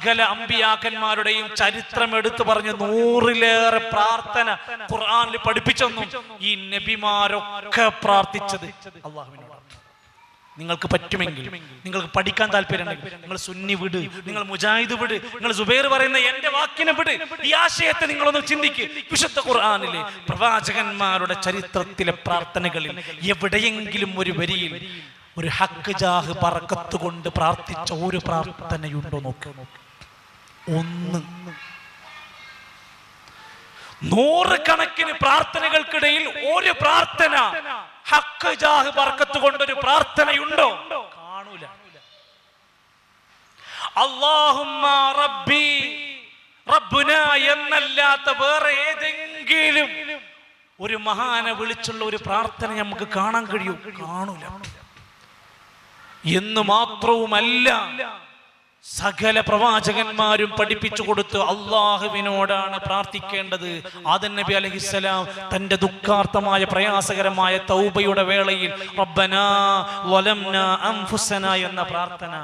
സകല അമ്പിയാക്കന്മാരുടെയും ചരിത്രം എടുത്തു പറഞ്ഞ് നൂറിലേറെ പ്രാർത്ഥന ഖുർആാനിൽ പഠിപ്പിച്ചെന്നും ഈ നബിമാരൊക്കെ പ്രാർത്ഥിച്ചത്. നിങ്ങൾക്ക് പറ്റുമെങ്കിൽ നിങ്ങൾക്ക് പഠിക്കാൻ താല്പര്യമുണ്ടെങ്കിൽ നിങ്ങൾ സുന്നി വിട് നിങ്ങൾ മുജാഹിദ് വിട് നിങ്ങൾ സുബൈർ പറയുന്ന എന്റെ വാക്കിനെ വിട്. ഈ ആശയത്തെ നിങ്ങളൊന്ന് ചിന്തിക്ക്. വിശുദ്ധ ഖുർആാനിലെ പ്രവാചകന്മാരുടെ ചരിത്രത്തിലെ പ്രാർത്ഥനകളിൽ എവിടെയെങ്കിലും ഒരു വരിയിൽ ഒരു ഹക്ക് ജാഹ് പറക്കത്ത് കൊണ്ട് പ്രാർത്ഥിച്ച ഒരു പ്രാർത്ഥനയുണ്ടോ നോക്ക്. ഒന്ന്. നൂറുകണക്കിന് പ്രാർത്ഥനകൾക്കിടയിൽ ഒരു പ്രാർത്ഥന. ഹക്ക് ജാഹ് ബർക്കത്ത് കൊണ്ടൊരു പ്രാർത്ഥനയുണ്ടോ? കാണൂല. അള്ളാഹുമ്മ റബ്ബി എന്നല്ലാത്ത വേറെ ഏതെങ്കിലും ഒരു മഹാനെ വിളിച്ചുള്ള ഒരു പ്രാർത്ഥന നമുക്ക് കാണാൻ കഴിയൂ? കാണൂല. എന്ന് മാത്രവുമല്ല സകല പ്രവാചകന്മാരും പഠിപ്പിച്ചു കൊടുത്ത് അള്ളാഹുവിനോടാണ് പ്രാർത്ഥിക്കേണ്ടത്. ആദൻ നബി അലഹിസ്സലാം തന്റെ ദുഃഖാർത്ഥമായ പ്രയാസകരമായ തൗബയുടെ വേളയിൽ റബ്ബനാ എന്ന പ്രാർത്ഥന.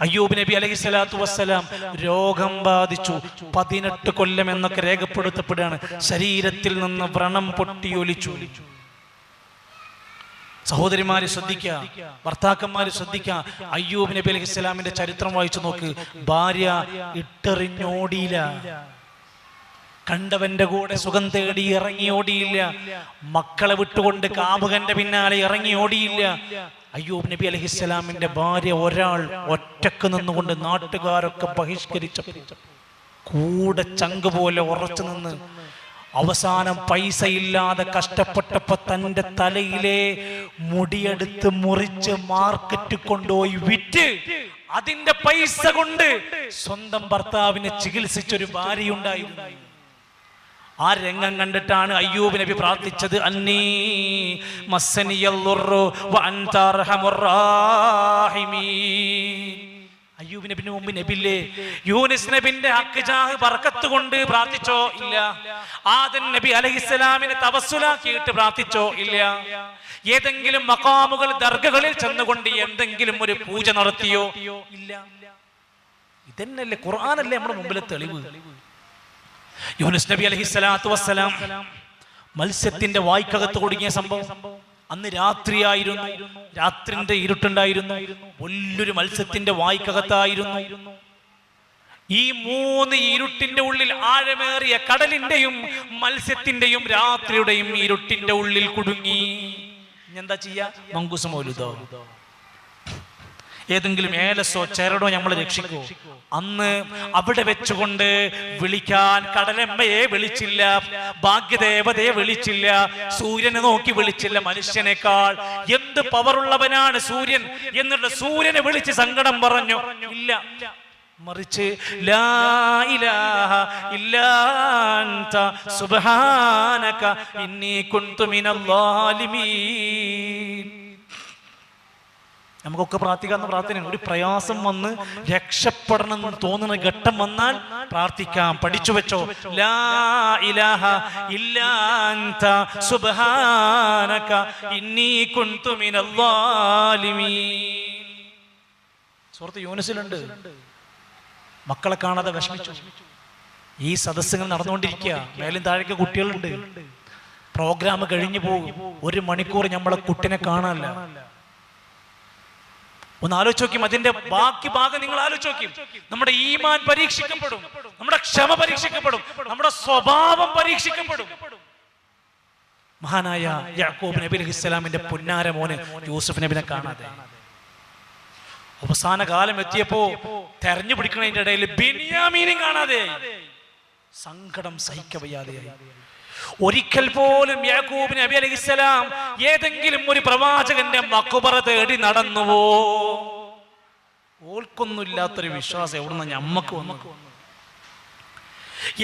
അയ്യൂബ് നബി അലഹി സ്വലാത്തു വസ്സലാം രോഗം ബാധിച്ചു. പതിനെട്ട് കൊല്ലം എന്നൊക്കെ രേഖപ്പെടുത്തപ്പെടുകയാണ്. ശരീരത്തിൽ നിന്ന് വ്രണം പൊട്ടിയൊലിച്ചു. സഹോദരിമാര് ശ്രദ്ധിക്കുക ഭർത്താക്കന്മാര് ശ്രദ്ധിക്കുക. അയ്യൂബ് നബി അലൈഹി ഇസ്ലാമിന്റെ ചരിത്രം വായിച്ചു നോക്ക്. ഭാര്യ ഇട്ടെറിഞ്ഞോടിയില്ല. കണ്ടവന്റെ കൂടെ സുഖം തേടി ഇറങ്ങി ഓടിയില്ല. മക്കളെ വിട്ടുകൊണ്ട് കാമുകന്റെ പിന്നാലെ ഇറങ്ങി ഓടിയില്ല. അയ്യൂബ് നബി അലഹിസ്സലാമിന്റെ ഭാര്യ ഒരാൾ ഒറ്റയ്ക്ക് നിന്നുകൊണ്ട് നാട്ടുകാരൊക്കെ ബഹിഷ്കരിച്ച കൂടെ ചങ്ക് പോലെ ഉറച്ചു നിന്ന് അവസാനം പൈസ ഇല്ലാതെ കഷ്ടപ്പെട്ടപ്പോ തന്റെ തലയിലെ മുടിയെടുത്ത് മുറിച്ച് മാർക്കറ്റ് കൊണ്ടുപോയി വിറ്റ് അതിന്റെ പൈസ കൊണ്ട് സ്വന്തം ഭർത്താവിനെ ചികിത്സിച്ചൊരു ഭാര്യയുണ്ടായിരുന്നു. ആ രംഗം കണ്ടിട്ടാണ് അയ്യൂബ് നബി പ്രാർത്ഥിച്ചത് അന്നീ മസ്സനിയല്ലുറു അയ്യൂബ് നബിന് മുമ്പ് നബില്ലേ? യൂനിസ് നബിന്റെ ഹക്ക് ജാഹ് ബർക്കത്ത് കൊണ്ട് പ്രാർത്ഥിച്ചോ ഇല്ല? ആദൻ നബി അലഹിസ്സലാമിനെ തവസ്സുലാക്കിയിട്ട് പ്രാർത്ഥിച്ചോ ഇല്ല? ഏതെങ്കിലും മക്കാമുകൾ ദർഗകളിൽ ചെന്നുകൊണ്ട് എന്തെങ്കിലും ഒരു പൂജ നടത്തിയോ? ഇല്ല. ഇതന്നല്ലേ ഖുർആാനല്ലേ നമ്മുടെ മുമ്പിലെ തെളിവ്? യൂനിസ് നബി അലഹിസ്സലാത്തു വസ്സലാം മത്സ്യത്തിന്റെ വായ്ക്കകത്ത് കുടുങ്ങിയ സംഭവം. അന്ന് രാത്രിയായിരുന്നു. രാത്രിന്റെ ഇരുട്ടുണ്ടായിരുന്നു. വലിയൊരു മത്സ്യത്തിന്റെ വായ്ക്കകത്തായിരുന്നു. ഈ മൂന്ന് ഇരുട്ടിന്റെ ഉള്ളിൽ ആഴമേറിയ കടലിന്റെയും മത്സ്യത്തിന്റെയും രാത്രിയുടെയും ഇരുട്ടിന്റെ ഉള്ളിൽ കുടുങ്ങി. എന്താ ചെയ്യാ? മങ്കുസ് മൗലുദോ ഏതെങ്കിലും ഏലസോ ചേരടോ നമ്മൾ രക്ഷിക്കൂ. അന്ന് അവിടെ വെച്ചുകൊണ്ട് വിളിക്കാൻ കടലമ്മയെ വിളിച്ചില്ല ഭാഗ്യദേവതയെ വിളിച്ചില്ല സൂര്യനെ നോക്കി വിളിച്ചില്ല മനുഷ്യനേക്കാൾ. എന്ത് പവറുള്ളവനാണ് സൂര്യൻ എന്നിട്ട് സൂര്യനെ വിളിച്ച് സങ്കടം പറഞ്ഞു. ഇല്ല. മറിച്ച് സുബ്ഹാനക ഇന്നി കുൻതു മിനൽ ളാലിമീൻ നമുക്കൊക്കെ പ്രാർത്ഥിക്കാവുന്ന പ്രാർത്ഥനയാണ് ഒരു പ്രയാസം വന്ന് രക്ഷപ്പെടണം എന്ന് തോന്നുന്ന ഘട്ടം വന്നാൽ പ്രാർത്ഥിക്കാം. പഠിച്ചു വെച്ചോ. ലാ ഇലാഹ സുബ്ഹാനക ഇന്നി കുൻതു സുഹൃത്ത് യൂനിസിലുണ്ട്. മക്കളെ കാണാതെ വിഷമിച്ചു. ഈ സദസ്സുകൾ നടന്നുകൊണ്ടിരിക്കുക. മേലും താഴേക്ക് കുട്ടികളുണ്ട്. പ്രോഗ്രാം കഴിഞ്ഞു പോകും. ഒരു മണിക്കൂർ നമ്മളെ കുട്ടിനെ കാണാനല്ല. ഒന്ന് ആലോചിച്ച് അതിന്റെ ബാക്കി ഭാഗം നിങ്ങൾ ആലോചിച്ച് നമ്മുടെ ഈമാൻ പരീക്ഷിക്കപ്പെടും നമ്മുടെ ക്ഷമ പരീക്ഷിക്കപ്പെടും നമ്മുടെ സ്വഭാവം പരീക്ഷിക്കപ്പെടും. മഹാനായ യാക്കൂബ് നബി അലൈഹി ഇസ്ലാമിന്റെ പുന്നാര മോന് യൂസുഫ് നബിനെ കാണാതെ. അവസാന കാലം എത്തിയപ്പോ തെരഞ്ഞു പിടിക്കുന്നതിന്റെ ഇടയിൽ ബിനിയാമീനും കാണാതെ. സങ്കടം സഹിക്കവയ്യാതെയായി. ഒരിക്കൽ പോലും യാക്കൂബ് നബി അലൈഹിസ്സലാം ഏതെങ്കിലും ഒരു പ്രവാചകന്റെ മക്കുപറ തേടി നടന്നുവോ? ഓൾക്കൊന്നുമില്ലാത്തൊരു വിശ്വാസം എവിടുന്ന് ഞമ്മക്ക് വന്നു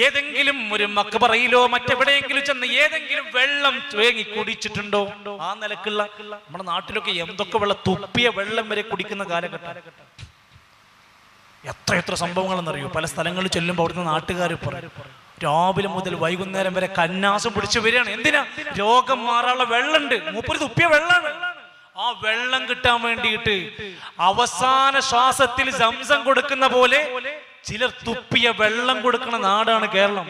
ഏതെങ്കിലും ഒരു മക്കബറയിലോ മറ്റെവിടെയെങ്കിലും ചെന്ന് ഏതെങ്കിലും വെള്ളം തേങ്ങി കുടിച്ചിട്ടുണ്ടോ? ആ നിലക്കുള്ള നമ്മുടെ നാട്ടിലൊക്കെ എന്തൊക്കെ വെള്ളം തുപ്പിയ വെള്ളം വരെ കുടിക്കുന്ന കാലഘട്ടം. എത്ര എത്ര സംഭവങ്ങളെന്നറിയോ? പല സ്ഥലങ്ങളിൽ ചെല്ലുമ്പോൾ അവിടുത്തെ നാട്ടുകാർ പറയും. രാവിലെ മുതൽ വൈകുന്നേരം വരെ കന്നാസം പിടിച്ചു വരികയാണ് എന്തിനാ രോഗം മാറാനുള്ള വെള്ളമുണ്ട് മൂപ്പര് തുപ്പിയ വെള്ളമാണ് ആ വെള്ളം കിട്ടാൻ വേണ്ടിയിട്ട് അവസാന ശ്വാസത്തിൽ സംസം കൊടുക്കുന്ന പോലെ ചിലർ തുപ്പിയ വെള്ളം കൊടുക്കുന്ന നാടാണ് കേരളം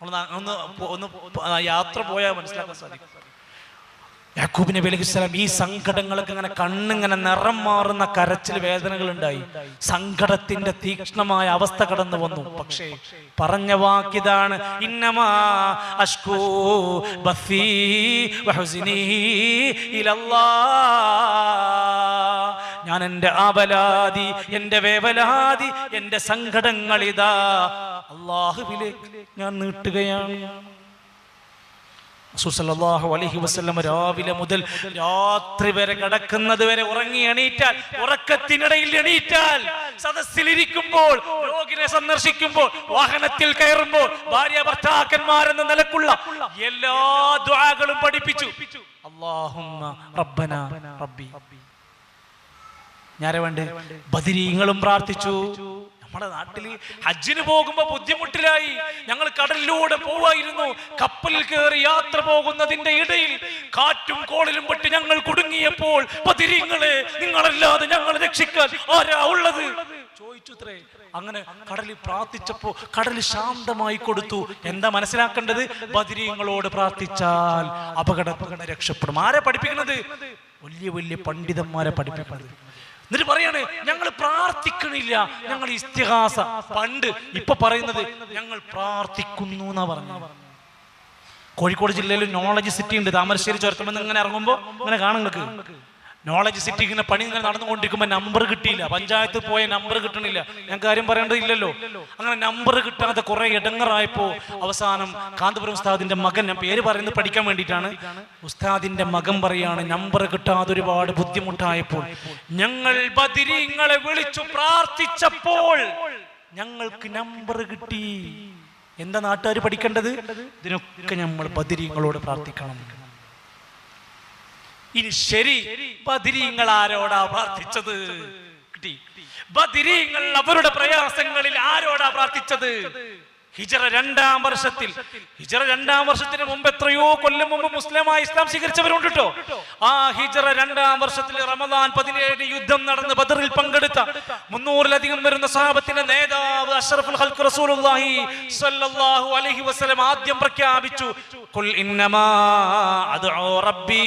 ഒന്ന് ഒന്ന് യാത്ര പോയാൽ മനസ്സിലാക്കാൻ സാധിക്കും യാക്കൂബ് നബി അലൈഹി സ്വലാം ഈ സങ്കടങ്ങളൊക്കെ ഇങ്ങനെ കണ്ണിങ്ങനെ നിറം മാറുന്ന കരച്ചിൽ വേദനകൾ ഉണ്ടായി സങ്കടത്തിന്റെ തീക്ഷ്ണമായ അവസ്ഥ കടന്നു വന്നു. പക്ഷേ പറഞ്ഞ വാക്കിതാണ് ഇന്നമാ അഷ്കൂ ഞാൻ എന്റെ ആബലാതി എന്റെ വേവലാതി എന്റെ സങ്കടങ്ങൾ ഇതാ അള്ളാഹുവിലേക്ക് ഞാൻ നീട്ടുകയാണ്. റസൂസല്ലല്ലാഹു അലഹി വസല്ലം രാവിലെ മുതൽ രാത്രി വരെ കിടക്കുന്നത് വരെ ഉറങ്ങി എണീറ്റാൽ ഉറക്കത്തിനിടയിൽ എണീറ്റാൽ സദസ്സിലിരിക്കുമ്പോൾ രോഗിനെ സന്ദർശിക്കുമ്പോൾ വാഹനത്തിൽ കയറുമ്പോൾ ഭാര്യ ഭർത്താക്കന്മാരെന്ന നിലക്കുള്ള എല്ലാ ദ്വാകളും പഠിപ്പിച്ചു. റബ്ബി. ഞാരെ വേണ്ടേ ബദിരീങ്ങളും പ്രാർത്ഥിച്ചു. നമ്മുടെ നാട്ടിൽ ഹജ്ജിന് പോകുമ്പോൾ ബുദ്ധിമുട്ടിലായി. ഞങ്ങൾ കടലിലൂടെ പോവായിരുന്നു. കപ്പലിൽ കയറി യാത്ര പോകുന്നതിന്റെ ഇടയിൽ കാറ്റും കോളിലും പെട്ട് ഞങ്ങൾ കുടുങ്ങിയപ്പോൾ പതിരിങ്ങളെ നിങ്ങളല്ലാതെ ഞങ്ങളെ രക്ഷിക്കാൻ ആരാ ഉള്ളത്? ചോദിച്ചുത്രേ. അങ്ങനെ കടലിൽ പ്രാർത്ഥിച്ചപ്പോ കടൽ ശാന്തമായി കൊടുത്തു. എന്താ മനസ്സിലാക്കേണ്ടത്? ബദിരീങ്ങളോട് പ്രാർത്ഥിച്ചാൽ അപകട രക്ഷപ്പെടും. ആരെ പഠിപ്പിക്കുന്നത്? വലിയ വലിയ പണ്ഡിതന്മാരെ പഠിപ്പിക്കുന്നത്. എന്നിട്ട് പറയാണ് ഞങ്ങൾ പ്രാർത്ഥിക്കണില്ല. ഞങ്ങൾ ഇസ്തിഹാസ. പണ്ട് ഇപ്പൊ പറയുന്നത് ഞങ്ങൾ പ്രാർത്ഥിക്കുന്നു എന്നാ പറഞ്ഞു കോഴിക്കോട് ജില്ലയിൽ നോളജ് സിറ്റി ഉണ്ട്. താമരശ്ശേരി ചുരത്തുമെന്ന് ഇങ്ങനെ ഇറങ്ങുമ്പോൾ ഇങ്ങനെ കാണും നിങ്ങൾക്ക് നോളജ് സിറ്റി ഇങ്ങനെ പണി ഇങ്ങനെ നടന്നുകൊണ്ടിരിക്കുമ്പോൾ നമ്പർ കിട്ടിയില്ല. പഞ്ചായത്ത് പോയ നമ്പർ കിട്ടണില്ല. ഞാൻ കാര്യം പറയേണ്ടതില്ലല്ലോ അങ്ങനെ നമ്പർ കിട്ടാതെ കുറെ ഇടങ്ങറായപ്പോ അവസാനം കാന്തപുരം ഉസ്താദിന്റെ മകൻ ഞാൻ പേര് പറയുന്നത് പഠിക്കാൻ വേണ്ടിയിട്ടാണ്. ഉസ്താദിന്റെ മകൻ പറയാണ് നമ്പർ കിട്ടാതെ ഒരുപാട് ബുദ്ധിമുട്ടായപ്പോൾ ഞങ്ങൾ ബദിരിങ്ങളെ വിളിച്ചു പ്രാർത്ഥിച്ചപ്പോൾ ഞങ്ങൾക്ക് നമ്പർ കിട്ടി. എന്താ നാട്ടുകാർ പഠിക്കേണ്ടത്? ഇതിനൊക്കെ നമ്മൾ ബദിരിങ്ങളോട് പ്രാർത്ഥിക്കണം. ഇനി ശരി. ബദിരീങ്ങൾ ആരോടാ പ്രാർത്ഥിച്ചത്? കിട്ടി. ബദിരീങ്ങൾ അവരുടെ പ്രയാസങ്ങളിൽ ആരോടാ പ്രാർത്ഥിച്ചത്? ഹിജറ രണ്ടാം വർഷത്തിൽ. ഹിജറ രണ്ടാം വർഷത്തിന് മുമ്പ് എത്രയോ കൊല്ലം മുമ്പ് മുസ്ലിമായി ഇസ്ലാം സ്വീകരിച്ചവരുണ്ട് കേട്ടോ ആ ഹിജറ രണ്ടാം വർഷത്തിൽ റമദാൻ പതിനേഴ് യുദ്ധം നടന്ന് ബദറിൽ പങ്കെടുത്ത മുന്നൂറിലധികം വരുന്ന സഹാബത്തിന്റെ നേതാവ് അഷറഫുൽ ഹൽക്ക് റസൂലുള്ളാഹി സ്വല്ലല്ലാഹു അലൈഹി വസല്ലം ആദ്യം പ്രഖ്യാപിച്ചു ഖുൽ ഇന്നമാ അദ്ഉ റബ്ബി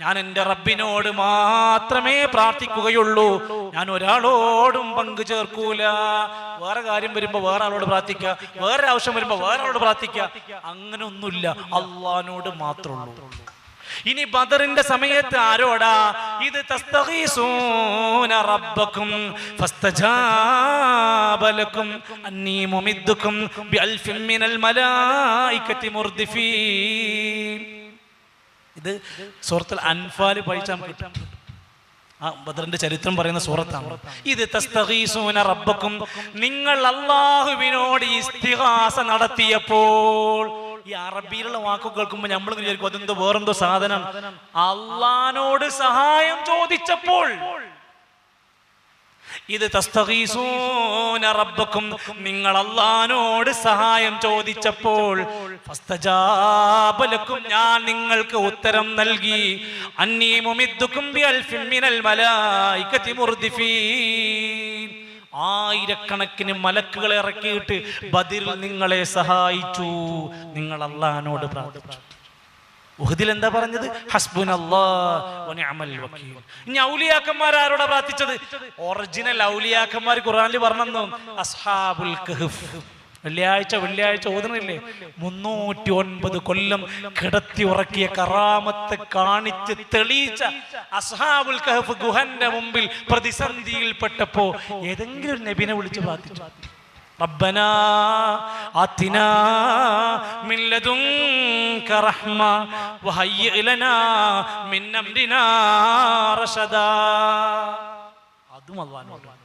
ഞാൻ എന്റെ റബ്ബിനോട് മാത്രമേ പ്രാർത്ഥിക്കുകയുള്ളൂ. ഞാൻ ഒരാളോടും പങ്കു ചേർക്കൂല. വേറെ കാര്യം വരുമ്പോ വേറെ ആളോട് പ്രാർത്ഥിക്കുക വേറെ ആവശ്യം വരുമ്പോ വേറെ ആളോട് പ്രാർത്ഥിക്കുക അങ്ങനെ ഒന്നുമില്ല അള്ളഹാനോട് മാത്രമുള്ളൂ ഇനി ബദറിന്റെ സമയത്ത് ആരോടാ? ഇത് തസ്തഗീസൂന റബ്ബക്കും ഫസ്തജാബ ലക്കും അന്നീ മുമിദ്ദുക്കും ബിഅൽഫിൻ മിനൽ മലായികത്തി മുർദിഫീൻ. ഇത് സൂറത്തുൽ അൻഫാൽ പഴിച്ചാൽ കിട്ടും. ആ ബദറിന്റെ ചരിത്രം പറയുന്ന സൂറത്താണ്. ഇത് തസ്തഗീസൂന റബ്ബക്കും നിങ്ങൾ അള്ളാഹുവിനോട് ഇസ്തിഹാസ നടത്തിയപ്പോൾ ഈ അറബിയിലുള്ള വാക്ക് കേൾക്കുമ്പോൾ നമ്മൾ വിചാരിക്കും അതെന്തോ വേറെന്തോ സാധനം. അള്ളഹാനോട് സഹായം ചോദിച്ചപ്പോൾ ഇത് റബ്ബക്കും നിങ്ങൾ അള്ളഹാനോട് സഹായം ചോദിച്ചപ്പോൾ ഞാൻ നിങ്ങൾക്ക് ഉത്തരം നൽകി. ആയിരക്കണക്കിന് മലക്കുകളെ ഇറക്കിയിട്ട് ബദിൽ നിങ്ങളെ സഹായിച്ചു. നിങ്ങൾ അള്ളഹാനോട് പ്രാർത്ഥിച്ചു. ഉഹദിൽ എന്താ പറഞ്ഞത് വക്കീൽ. ഇനി ഔലിയാക്കന്മാർ ആരോടാ പ്രാർത്ഥിച്ചത്? ഒറിജിനൽ ഔലിയാക്കന്മാർ ഖുറാനിൽ പറഞ്ഞു അസ്ഹാബുൽ കഹ്ഫ്. വെള്ളിയാഴ്ച വെള്ളിയാഴ്ച ഓതുന്നില്ലേ? മുന്നൂറ്റി ഒൻപത് കൊല്ലം കിടത്തി ഉറക്കിയ കറാമത്ത് കാണിച്ച് തെളിയിച്ച അസ്ഹാബുൽ കഹഫ് ഗുഹന്റെ മുമ്പിൽ പ്രതിസന്ധിയിൽപ്പെട്ടപ്പോ ഏതെങ്കിലും നബിനെ വിളിച്ച് പ്രാർത്ഥിച്ചു. ربنا آتنا من لدنك رحمة وهيئ لنا من أمرنا رشدا അതും അള്ളാഹിനോട്